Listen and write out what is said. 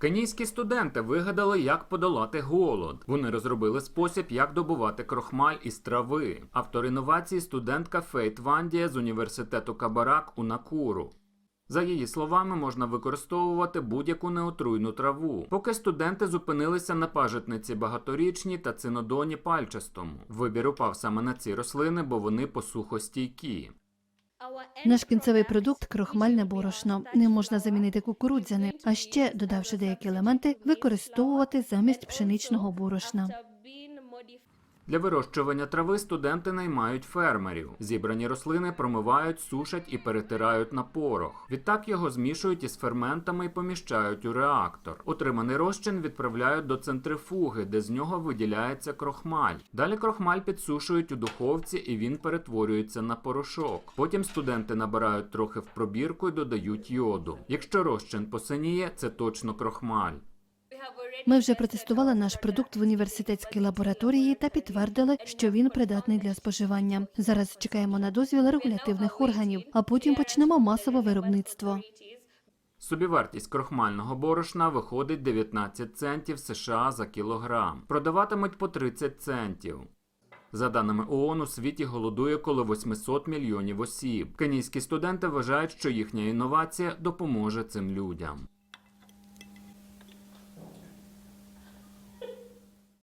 Кенійські студенти вигадали, як подолати голод. Вони розробили спосіб, як добувати крохмаль із трави. Автор інновації студентка Фейт Вандія з університету Кабарак у Накуру. За її словами, можна використовувати будь-яку неотруйну траву. Поки студенти зупинилися на пажитниці багаторічній та цинодоні пальчастому. Вибір упав саме на ці рослини, бо вони посухостійкі. Наш кінцевий продукт крохмальне борошно. Ним можна замінити кукурудзяне, а ще, додавши деякі елементи, використовувати замість пшеничного борошна. Для вирощування трави студенти наймають фермерів. Зібрані рослини промивають, сушать і перетирають на порох. Відтак його змішують із ферментами і поміщають у реактор. Отриманий розчин відправляють до центрифуги, де з нього виділяється крохмаль. Далі крохмаль підсушують у духовці і він перетворюється на порошок. Потім студенти набирають трохи в пробірку і додають йоду. Якщо розчин посиніє, це точно крохмаль. Ми вже протестували наш продукт в університетській лабораторії та підтвердили, що він придатний для споживання. Зараз чекаємо на дозвіл регулятивних органів, а потім почнемо масове виробництво. Собівартість крохмального борошна виходить 19 центів США за кілограм. Продаватимуть по 30 центів. За даними ООН, у світі голодує коло 800 мільйонів осіб. Кенійські студенти вважають, що їхня інновація допоможе цим людям.